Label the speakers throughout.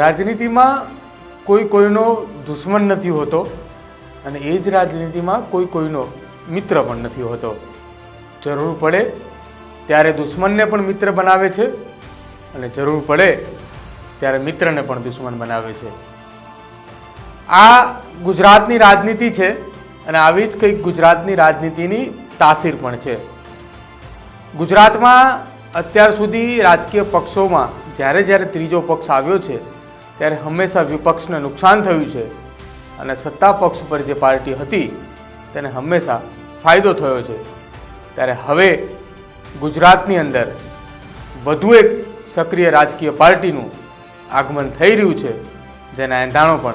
Speaker 1: રાજનીતિમાં કોઈ કોઈનો દુશ્મન નથી હોતો અને એ જ રાજનીતિમાં કોઈ કોઈનો મિત્ર પણ નથી હોતો. જરૂર પડે ત્યારે દુશ્મનને પણ મિત્ર બનાવે છે અને જરૂર પડે ત્યારે મિત્રને પણ દુશ્મન બનાવે છે. આ ગુજરાતની રાજનીતિ છે અને આવી જ કંઈક ગુજરાતની રાજનીતિની તાસીર પણ છે. ગુજરાતમાં અત્યાર સુધી રાજકીય પક્ષોમાં જ્યારે જ્યારે ત્રીજો પક્ષ આવ્યો છે ત્યારે હંમેશા વિપક્ષને નુકસાન થયું છે અને સત્તા પક્ષ પર જે પાર્ટી હતી તેને હંમેશા ફાયદો થયો છે. ત્યારે હવે ગુજરાતની અંદર વધુ એક સક્રિય રાજકીય પાર્ટીનું આગમન થઈ રહ્યું છે, જેના એંધાણો પણ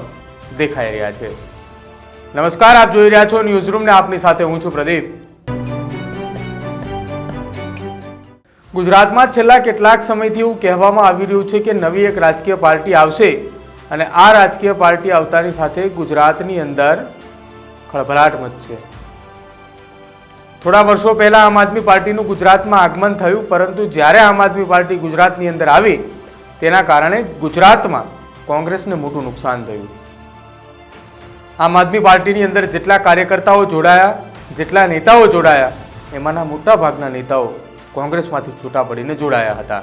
Speaker 1: દેખાઈ રહ્યા છે. નમસ્કાર, આપ જોઈ રહ્યા છો ન્યૂઝરૂમને આપની સાથે હું છું પ્રદીપ. ગુજરાતમાં છેલ્લા કેટલાક સમયથી એવું કહેવામાં આવી રહ્યું છે કે નવી એક રાજકીય પાર્ટી આવશે અને આ રાજકીય પાર્ટી આવતાની સાથે ગુજરાતની અંદર ખળભળાટ મચશે થોડા વર્ષો પહેલાં આમ આદમી પાર્ટીનું ગુજરાતમાં આગમન થયું, પરંતુ જ્યારે આમ આદમી પાર્ટી ગુજરાતની અંદર આવી, તેના કારણે ગુજરાતમાં કોંગ્રેસને મોટું નુકસાન થયું. આમ આદમી પાર્ટીની અંદર જેટલા કાર્યકર્તાઓ જોડાયા, જેટલા નેતાઓ જોડાયા, એમાંના મોટા ભાગના નેતાઓ કોંગ્રેસમાંથી છૂટા પડીને જોડાયા હતા.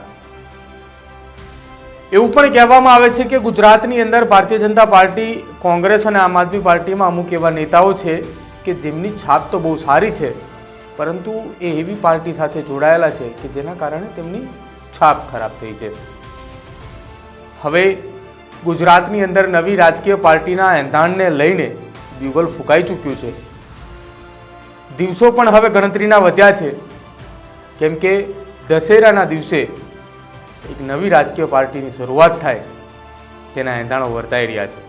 Speaker 1: એવું પણ કહેવામાં આવે છે કે ગુજરાતની અંદર ભારતીય જનતા પાર્ટી, કોંગ્રેસ અને આમ આદમી પાર્ટીમાં અમુક એવા નેતાઓ છે કે જેમની છાપ તો બહુ સારી છે, પરંતુ એ એવી પાર્ટી સાથે જોડાયેલા છે કે જેના કારણે તેમની છાપ ખરાબ થઈ છે. હવે ગુજરાતની અંદર નવી રાજકીય પાર્ટીના એંધાણને લઈને બ્યુગલ ફૂંકાઈ ચૂક્યું છે. દિવસો પણ હવે ગણતરીના વધ્યા છે. કેમ કે દશેરાના દિવસે એક નવી રાજકીય પાર્ટીની શરૂઆત થાય તેના એંધાણો વર્તાઈ રહ્યા છે.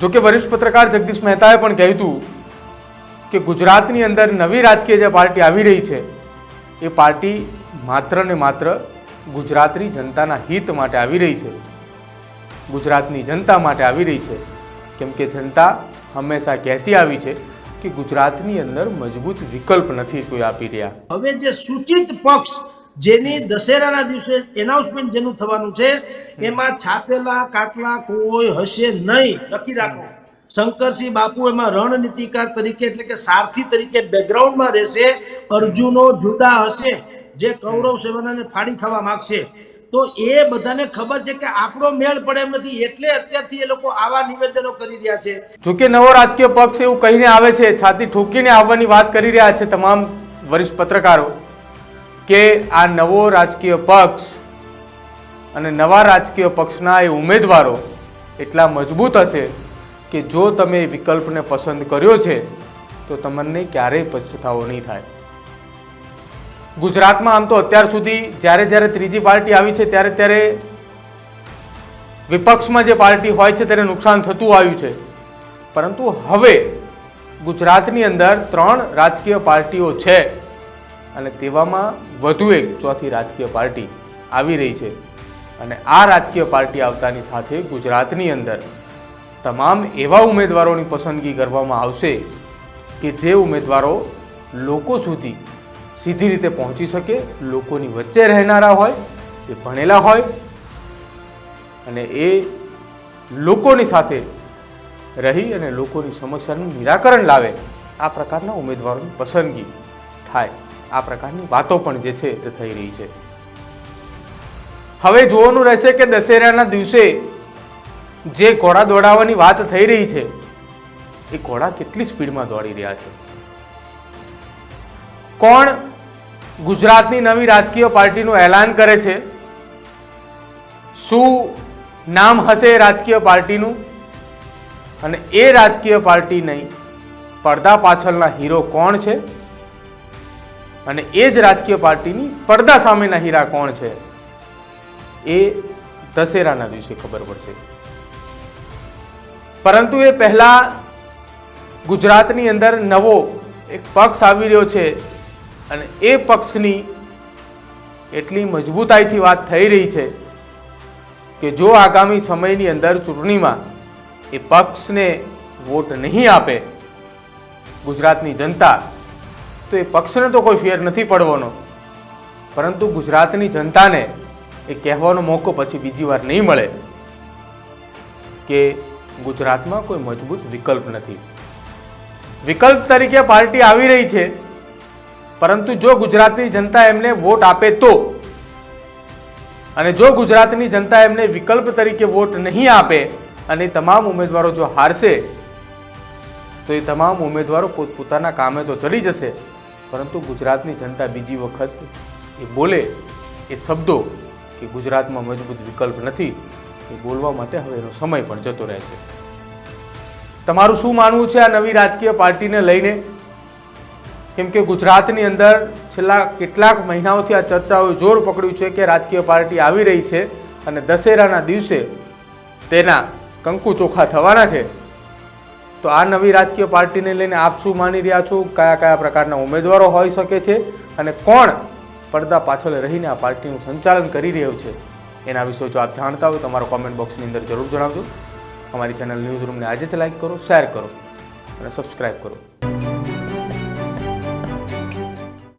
Speaker 1: જોકે વરિષ્ઠ પત્રકાર જગદીશ મહેતાએ પણ કહ્યું હતું કે ગુજરાતની અંદર નવી રાજકીય જે પાર્ટી આવી રહી છે, એ પાર્ટી માત્ર ને માત્ર ગુજરાતની જનતાના હિત માટે આવી રહી છે. ગુજરાતની જનતા માટે આવી રહી છે. કેમ કે જનતા હંમેશા કહેતી આવી છે કે ગુજરાતની અંદર મજબૂત વિકલ્પ નથી કોઈ આપી રહ્યા.
Speaker 2: હવે જે સૂચિત પક્ષ જેની દશેરાના દિવસે એનાઉન્સમેન્ટ જેનું થવાનું છે એમાં છાપેલા કાટલા કોઈ હશે નહીં. લખી રાખો. શંકરસિંહ બાપુ એમાં રણનીતિકાર તરીકે એટલે કે સારથી તરીકે બેકગ્રાઉન્ડમાં રહેશે. અર્જુનો જુદા હશે. જે કૌરવ સેવનાને ફાડી ખાવા માંગશે. તો એ બધાને ખબર છે કે આપણો મેળ પડે એમ નથી. એટલે અત્યારથી એ લોકો આવા નિવેદનો કરી રહ્યા છે.
Speaker 1: જોકે નવો રાજકીય પક્ષ એવું કહીને આવે છે, છાતી ઠોકીને આવવાની વાત કરી રહ્યા છે તમામ વરિષ્ઠ પત્રકારો, કે આ નવો રાજકીય પક્ષ અને નવા રાજકીય પક્ષના એ ઉમેદવારો એટલા મજબૂત હશે કે જો તમે વિકલ્પને પસંદ કર્યો છે, તો તમને ક્યારેય પછતાવો નહીં થાય. ગુજરાતમાં આમ તો અત્યાર સુધી જ્યારે જ્યારે ત્રીજી પાર્ટી આવી છે, ત્યારે ત્યારે વિપક્ષમાં જે પાર્ટી હોય છે તેને નુકસાન થતું આવ્યું છે. પરંતુ હવે ગુજરાતની અંદર ત્રણ રાજકીય પાર્ટીઓ છે અને તેવામાં વધુ એક ચોથી રાજકીય પાર્ટી આવી રહી છે. અને આ રાજકીય પાર્ટી આવતાની સાથે ગુજરાતની અંદર તમામ એવા ઉમેદવારોની પસંદગી કરવામાં આવશે કે જે ઉમેદવારો લોકો સુધી સીધી રીતે પહોંચી શકે, લોકોની વચ્ચે રહેનારા હોય, એ ભણેલા હોય, અને એ લોકોની સાથે રહી અને લોકોની સમસ્યાનું નિરાકરણ લાવે, આ પ્રકારના ઉમેદવારોની પસંદગી થાય. આ પ્રકારની વાતો પણ જે છે તે થઈ રહી છે. હવે જોવાનું રહેશે કે દશેરાના દિવસે જે ઘોડા દોડાવવાની વાત થઈ રહી છે, એ ઘોડા કેટલી સ્પીડમાં દોડી રહ્યા છે? કોણ ગુજરાતની નવી રાજકીય પાર્ટીનું એલાન કરે છે? શું નામ હશે રાજકીય પાર્ટીનું? અને એ રાજકીય પાર્ટી નહીં, પડદા પાછળના હીરો કોણ છે? અને એ જ રાજકીય પાર્ટીની પડદા સામેના હીરા કોણ છે? એ દશેરાના દિવસે ખબર પડશે. પરંતુ એ પહેલાં ગુજરાતની અંદર નવો એક પક્ષ આવી રહ્યો છે અને એ પક્ષની એટલી મજબૂતાઈથી વાત થઈ રહી છે કે જો આગામી સમયની અંદર ચૂંટણીમાં એ પક્ષને વોટ નહીં આપે ગુજરાતની જનતા, તો એ પક્ષને તો કોઈ ફેર નથી પડવાનો. પરંતુ ગુજરાતની જનતાને એ કહેવાનો મોકો પછી બીજી વાર નહીં મળે કે ગુજરાતમાં કોઈ મજબૂત વિકલ્પ નથી. વિકલ્પ તરીકે પાર્ટી આવી રહી છે. પરંતુ જો ગુજરાતની જનતા એમને વોટ આપે તો? અને જો ગુજરાતની જનતા એમને વિકલ્પ તરીકે વોટ નહીં આપે અને તમામ ઉમેદવારો જો હારશે, તો એ તમામ ઉમેદવારો પોતપોતાના કામે તો ચડી જશે. પરંતુ ગુજરાતની જનતા બીજી વખત એ બોલે, એ શબ્દો કે ગુજરાતમાં મજબૂત વિકલ્પ નથી, એ બોલવા માટે હવે એનો સમય પણ જતો રહે છે. તમારું શું માનવું છે આ નવી રાજકીય પાર્ટીને લઈને? કેમ કે ગુજરાતની અંદર છેલ્લા કેટલાક મહિનાઓથી આ ચર્ચાઓએ જોર પકડ્યું છે કે રાજકીય પાર્ટી આવી રહી છે અને દશેરાના દિવસે તેના કંકુ ચોખા થવાના છે. તો આ નવી રાજકીય પાર્ટીને લઈને આપ શું માની રહ્યા છો? કયા કયા પ્રકારના ઉમેદવારો હોઈ શકે છે? અને કોણ પડદા પાછળ રહીને આ પાર્ટીનું સંચાલન કરી રહ્યું છે? એના વિશે જો આપ જાણતા હોય તો અમારો કોમેન્ટ બોક્સની અંદર જરૂર જણાવજો. અમારી ચેનલ ન્યૂઝ રૂમને આજે જ લાઈક કરો શેર કરો અને સબસ્ક્રાઈબ કરો.